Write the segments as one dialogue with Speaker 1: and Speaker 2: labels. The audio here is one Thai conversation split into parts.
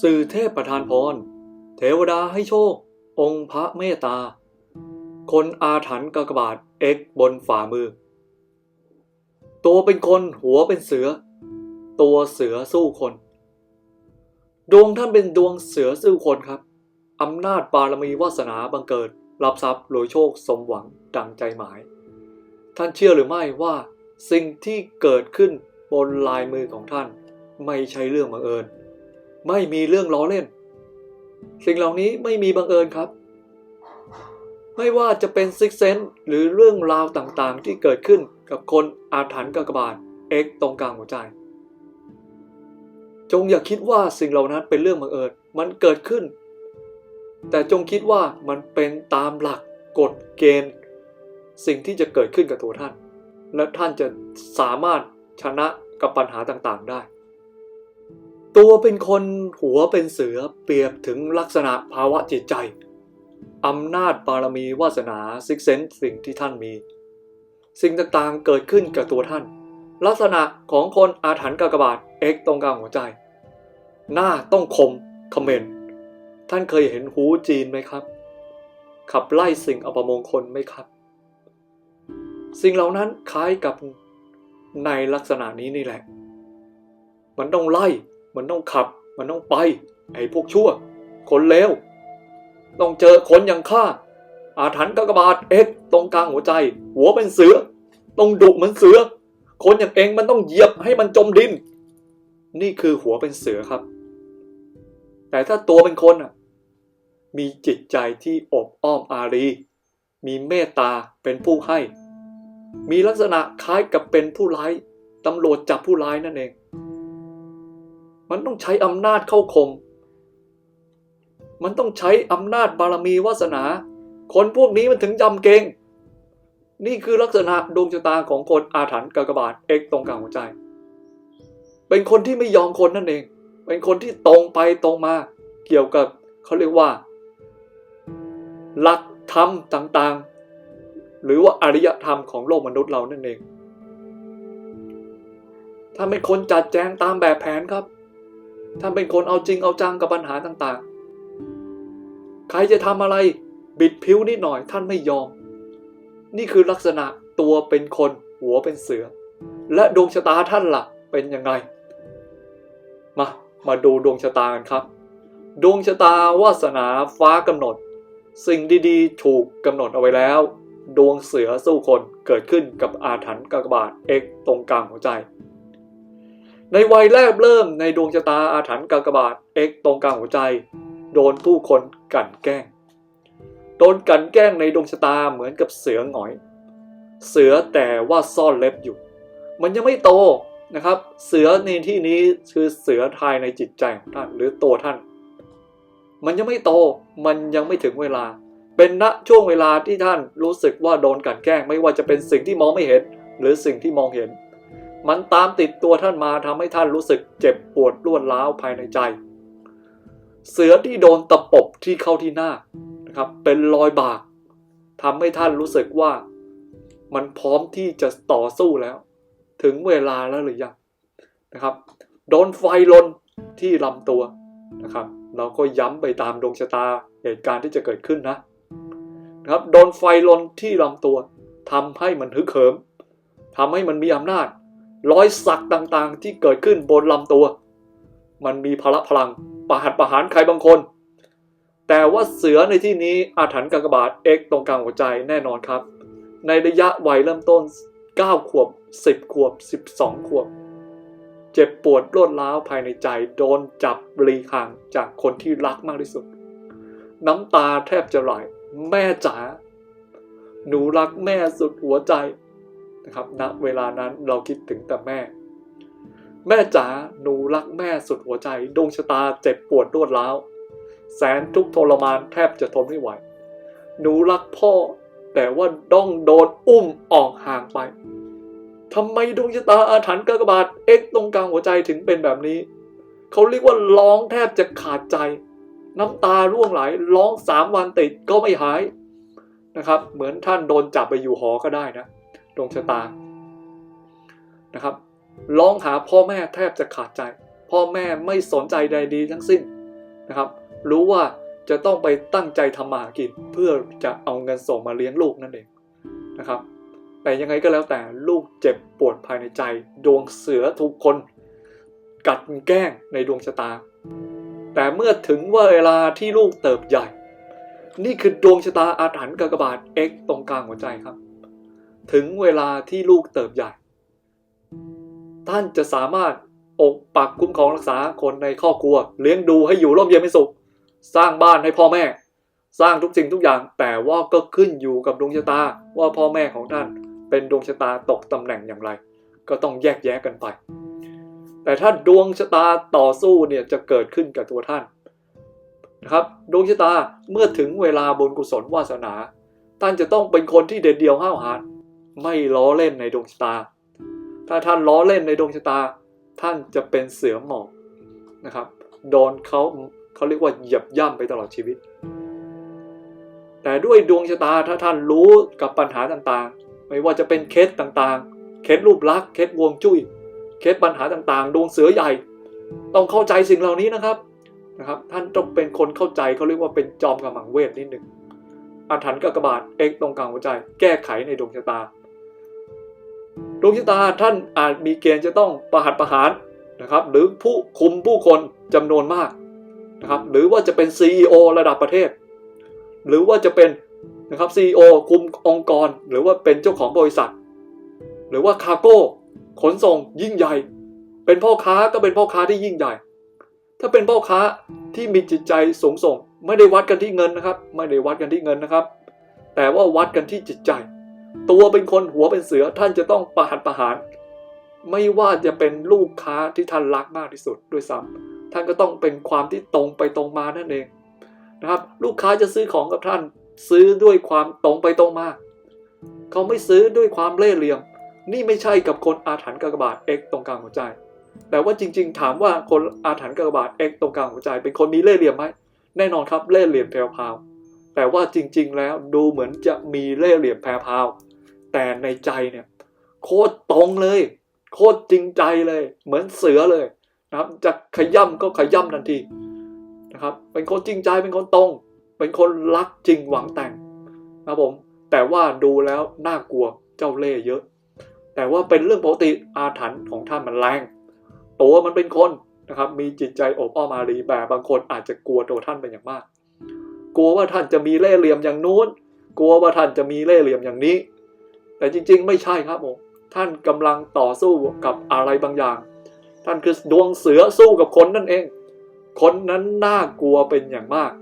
Speaker 1: สื่อเทพประทานพร เทวดาให้โชค องค์พระเมตตา คนอาถรรพ์กากบาทเอกบนฝ่ามือ ตัวเป็นคนหัวเป็นเสือ ตัวเสือสู้คน ดวงท่านเป็นดวงเสือสู้คนครับอำนาจบารมีวาสนาบังเกิด รับทรัพย์รวยโชคสมหวังดังใจหมาย ท่านเชื่อหรือไม่ว่าสิ่งที่เกิดขึ้นบนลายมือของท่าน ไม่ใช่เรื่องบังเอิญ ไม่มีเรื่องล้อเล่น สิ่งเหล่านี้ไม่มีบังเอิญครับ ไม่ว่าจะเป็นซิกเซนหรือเรื่องราวต่างๆ ที่เกิดขึ้นกับคนอาถรรพ์กากบาทเอ็กตรงกลางหัวใจ จงอย่าคิดว่าสิ่งเหล่านั้นเป็นเรื่องบังเอิญมันเกิดขึ้น แต่จงคิดว่ามันเป็นตามหลักกฎเกณฑ์ สิ่งที่จะเกิดขึ้นกับตัวท่าน และท่านจะสามารถชนะกับปัญหาต่างๆได้ ตัวเป็นคนหัวเป็นเสือเปรียบถึงลักษณะภาวะจิตใจอำนาจบารมีวาสนาซิกเซนสิ่งที่ท่านมี สิ่งต่างๆเกิดขึ้นกับตัวท่าน ลักษณะของคนอาถรรพ์กากบาทเอกตรงกลางหัวใจ หน้าต้องคมคอมเมนต์ท่านเคยเห็นหูจีนไหมครับ ขับไล่สิ่งอัปมงคลไหมครับ สิ่งเหล่านั้นคล้ายกับในลักษณะนี้นี่แหละ มันต้องไล่ มันต้องขับ มันต้องไป ไอ้พวกชั่ว คนเลวต้องเจอคนอย่างข้า อาถรรพ์กากบาทเอ็กตรงกลางหัวใจ หัวเป็นเสือ ต้องดุเหมือนเสือ คนอย่างเองมันต้องเหยียบให้มันจมดิน นี่คือหัวเป็นเสือครับ แต่ถ้าตัวเป็นคนอะ มีจิตใจที่อบอ้อมอารี มีเมตตาเป็นผู้ให้ มีลักษณะคล้ายกับเป็นผู้ร้ายตำรวจจับผู้ร้ายนั่นเอง มันต้องใช้อำนาจเข้าคมมันต้องใช้อำนาจบารมีวาสนา คนพวกนี้มันถึงจำเก่ง นี่คือลักษณะดวงชะตาของคนอาถรรพ์กากบาทเอกตรงกลางหัวใจ เป็นคนที่ไม่ยอมคนนั่นเอง เป็นคนที่ตรงไปตรงมา เกี่ยวกับเขาเรียกว่า หลักธรรมต่างๆ หรือว่าอริยธรรมของโลกมนุษย์เรานั่นเองถ้าเป็นคนจัดแจงตามแบบแผนครับ ถ้านเป็นคนเอาจริงเอาจังกับปัญหาต่างๆ ใครจะทำอะไรบิดผิวนิดหน่อยท่านไม่ยอม นี่คือลักษณะตัวเป็นคนหัวเป็นเสือ และดวงชะตาท่านล่ะเป็นยังไง มา มาดูดวงชะตากันครับ ดวงชะตาวาสนาฟ้ากำหนด สิ่งดีๆ ถูกกำหนดเอาไว้แล้ว ดวงเสือสู้คนเกิดขึ้นกับอาถรรพ์กากบาทเอกตรงกลางหัวใจ ในวัยแรกเริ่มในดวงชะตาอาถรรพ์กากบาทเอกตรงกลางหัวใจ โดนผู้คนกั่นแกล้ง โดนกั่นแกล้งในดวงชะตาเหมือนกับเสือหงอย เสือแต่ว่าซ่อนเล็บอยู่ มันยังไม่โตนะครับ เสือในที่นี้คือเสือทายในจิตใจของท่านหรือตัวท่าน มันยังไม่โตมันยังไม่ถึงเวลา เป็นณช่วงเวลาที่ท่านรู้สึกว่าโดนกั่นแกล้ง ไม่ว่าจะเป็นสิ่งที่มองไม่เห็น หรือสิ่งที่มองเห็น มันตามติดตัวท่านมาทำให้ท่านรู้สึกเจ็บปวดรวดร้าวภายในใจ เสือที่โดนตะปบที่เข้าที่หน้านะครับ เป็นรอยบากทำให้ท่านรู้สึกว่า มันพร้อมที่จะต่อสู้แล้ว ถึงเวลาแล้วหรือยังนะครับ โดนไฟลนที่ลำตัวนะครับ เราก็ย้ำไปตามดวงชะตาเหตุการณ์ที่จะเกิดขึ้นนะนะครับ โดนไฟลนที่ลำตัวทำให้มันฮึกเหิมทำให้มันมีอำนาจ รอยสักต่างๆ ที่เกิดขึ้นบนลำตัว มันมีพละพลังประหัตประหารใครบางคน แต่ว่าเสือในที่นี้อาถรรพ์กากบาทเอ็กตรงกลางหัวใจแน่นอนครับ ในระยะวัยเริ่มต้น 9 ขวบ 10 ขวบ 12 ขวบ เจ็บปวดรวดร้าวภายในใจ โดนจับรีห่างจากคนที่รักมากที่สุด น้ำตาแทบจะไหลแม่จ๋าหนูรักแม่สุดหัวใจ นะครับณนะเวลานั้นเราคิดถึงแต่แม่ แม่จ๋าหนูรักแม่สุดหัวใจ ดวงชะตาเจ็บปวดรวดร้าว แสนทุกข์ทรมานแทบจะทนไม่ไหว หนูรักพ่อ แต่ว่าต้องโดนอุ้มออกห่างไปทำไมดวงชะตาอาถรรพ์กากบาทเอ็กตรงกลางหัวใจถึงเป็นแบบนี้ เขาเรียกว่าร้องแทบจะขาดใจ น้ำตาร่วงไหลร้องสามวันติดก็ไม่หายนะครับ เหมือนท่านโดนจับไปอยู่หอก็ได้นะ ดวงชะตานะครับร้องหาพ่อแม่แทบจะขาดใจ พ่อแม่ไม่สนใจใดดีทั้งสิ้นนะครับ รู้ว่าจะต้องไปตั้งใจทำมาหากินเพื่อจะเอาเงินส่งมาเลี้ยงลูกนั่นเองนะครับ แต่ยังไงก็แล้วแต่ลูกเจ็บปวดภายในใจ ดวงเสือทุกคน กัดแกล้งในดวงชะตา แต่เมื่อถึงว่าเวลาที่ลูกเติบใหญ่ นี่คือดวงชะตาอาถรรพ์กากบาท X ตรงกลางหัวใจครับ ถึงเวลาที่ลูกเติบใหญ่ ท่านจะสามารถอกปักคุ้มครองรักษาคนในครอบครัว เลี้ยงดูให้อยู่ร่มเย็นเป็นสุข สร้างบ้านให้พ่อแม่ สร้างทุกสิ่งทุกอย่าง แต่ว่าก็ขึ้นอยู่กับดวงชะตาว่าพ่อแม่ของท่านเป็นดวงชะตาตกตำแหน่งอย่างไร ก็ต้องแยกแยะกันไป แต่ถ้าดวงชะตาต่อสู้เนี่ยจะเกิดขึ้นกับตัวท่านนะครับดวงชะตาเมื่อถึงเวลาบุญกุศลวาสนา ท่านจะต้องเป็นคนที่เด็ดเดี่ยวห้าวหาญ ไม่ล้อเล่นในดวงชะตา ถ้าท่านล้อเล่นในดวงชะตา ท่านจะเป็นเสือหมอบนะครับ โดนเขาเขาเรียกว่าเหยียบย่ำไปตลอดชีวิต แต่ด้วยดวงชะตาถ้าท่านรู้กับปัญหาต่างๆ ไม่ว่าจะเป็นเคสต่างๆ เคสรูปลักษณ์เคสวงจุ้ย เคสปัญหาต่างๆ ดวงเสือใหญ่ ต้องเข้าใจสิ่งเหล่านี้นะครับนะครับ ท่านต้องเป็นคนเข้าใจเขาเรียกว่าเป็นจอมกำลังเวทนิดหนึ่งอาถรรพ์กากบาทเอกตรงกลางหัวใจ แก้ไขในดวงชะตา ดวงชะตาท่านอาจมีเกณฑ์จะต้องประหัตประหารนะครับ หรือผู้คุมผู้คนจำนวนมากนะครับ หรือว่าจะเป็น CEO ระดับประเทศ หรือว่าจะเป็นนะครับ CEO คุมองค์กร หรือว่าเป็นเจ้าของบริษัท หรือว่าคาร์โก้ขนส่งยิ่งใหญ่ เป็นพ่อค้าก็เป็นพ่อค้าที่ยิ่งใหญ่ ถ้าเป็นพ่อค้าที่มีจิตใจสูงส่ง ไม่ได้วัดกันที่เงินนะครับ ไม่ได้วัดกันที่เงินนะครับ แต่ว่าวัดกันที่จิตใจ ตัวเป็นคนหัวเป็นเสือท่านจะต้องประหัตประหาร ไม่ว่าจะเป็นลูกค้าที่ท่านรักมากที่สุดด้วยซ้ำท่านก็ต้องเป็นความที่ตรงไปตรงมานั่นเองนะครับ ลูกค้าจะซื้อของกับท่านซื้อด้วยความตรงไปตรงมา เขาไม่ซื้อด้วยความเล่ห์เหลี่ยม นี่ไม่ใช่กับคนอาถรรพ์กากบาท X ตรงกลางหัวใจ แต่ว่าจริง ๆ ถามว่าคนอาถรรพ์กากบาท X ตรงกลางหัวใจ เป็นคนมีเล่ห์เหลี่ยมไหมแน่นอนครับเล่ห์เหลี่ยมแพรว แต่ว่าจริง ๆ แล้วดูเหมือนจะมีเล่ห์เหลี่ยมแพรวแต่ในใจเนี่ยโคตรตรงเลย โคตรจริงใจเลย เหมือนเสือเลยนะครับ จะขย่ำก็ขย่ำทันทีนะครับ เป็นคนจริงใจเป็นคนตรง เป็นคนรักจริงหวังแต่งนะครับผมแต่ว่าดูแล้วน่ากลัวเจ้าเล่ห์เยอะ แต่ว่าเป็นเรื่องปกติอาถรรพ์ของท่านมันแรงตัวมันเป็นคนนะครับ มีจิตใจอบอ้อมอารีแบบบางคนอาจจะกลัวตัวท่านเป็นอย่างมาก กลัวว่าท่านจะมีเล่ห์เหลี่ยมอย่างนู้น กลัวว่าท่านจะมีเล่ห์เหลี่ยมอย่างนี้ แต่จริงๆ ไม่ใช่ครับผมท่านกำลังต่อสู้กับอะไรบางอย่าง ท่านคือดวงเสือสู้กับคนนั่นเอง คนนั้นน่ากลัวเป็นอย่างมาก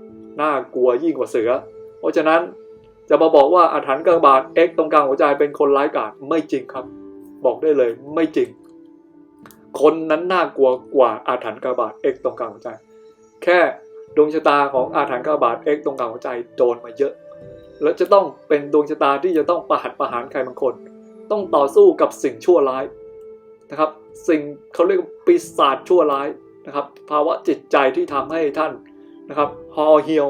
Speaker 1: น่ากลัวยิ่งกว่าเสือ เพราะฉะนั้นจะมาบอกว่าอาถรรพ์กระบาด X ตรงกลางหัวใจเป็นคนร้ายกาจไม่จริงครับ บอกได้เลยไม่จริง คนนั้นน่ากลัวกว่าอาถรรพ์กระบาด X ตรงกลางหัวใจ แค่ ดวงชะตาของอาถรรพ์กระบาด X ตรงกลางหัวใจโดนมาเยอะ แล้วจะต้องเป็นดวงชะตาที่จะต้องประหัตประหารใครบางคน ต้องต่อสู้กับสิ่งชั่วร้ายนะครับ สิ่งเขาเรียกว่าปีศาจชั่วร้ายนะครับ ภาวะจิตใจที่ทำให้ท่านนะครับฮอเฮียว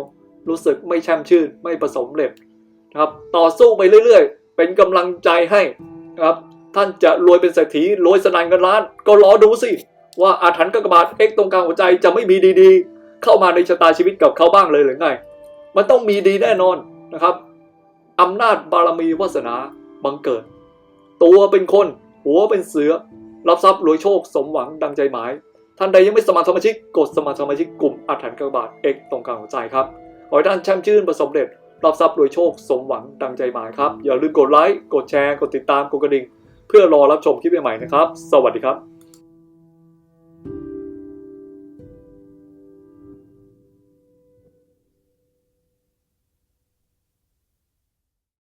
Speaker 1: รู้สึกไม่แช่มชื่นไม่ประสมเร็จนะครับต่อสู้ไปเรื่อยๆ เป็นกำลังใจให้นะครับท่านจะรวยเป็นเศรษฐีรวยสนั่นเงินล้าน ก็รอดูสิว่าอาถรรพ์กากบาทเอ็กตรงกลางหัวใจจะไม่มีดีๆ เข้ามาในชะตาชีวิตกับเขาบ้างเลยหรือไง มันต้องมีดีแน่นอนนะครับอำนาจบารมีวาสนาบังเกิด ตัวเป็นคน หัวเป็นเสือ รับทรัพย์รวยโชคสมหวังดังใจหมาย ท่านใดยังไม่สมัครสมาชิกกดสมัครสมาชิกกลุ่มอาถรรพ์กระบาดเอกตรงกลางหัวใจครับขอให้ท่านแช่มชื่นประสบเร็จรับทรัพย์รวยโชคสมหวังดังใจหมายครับ อย่าลืมกดไลค์กดแชร์กดติดตามกดกระดิ่ง เพื่อรอรับชมคลิปใหม่ๆนะครับ สวัสดีครับ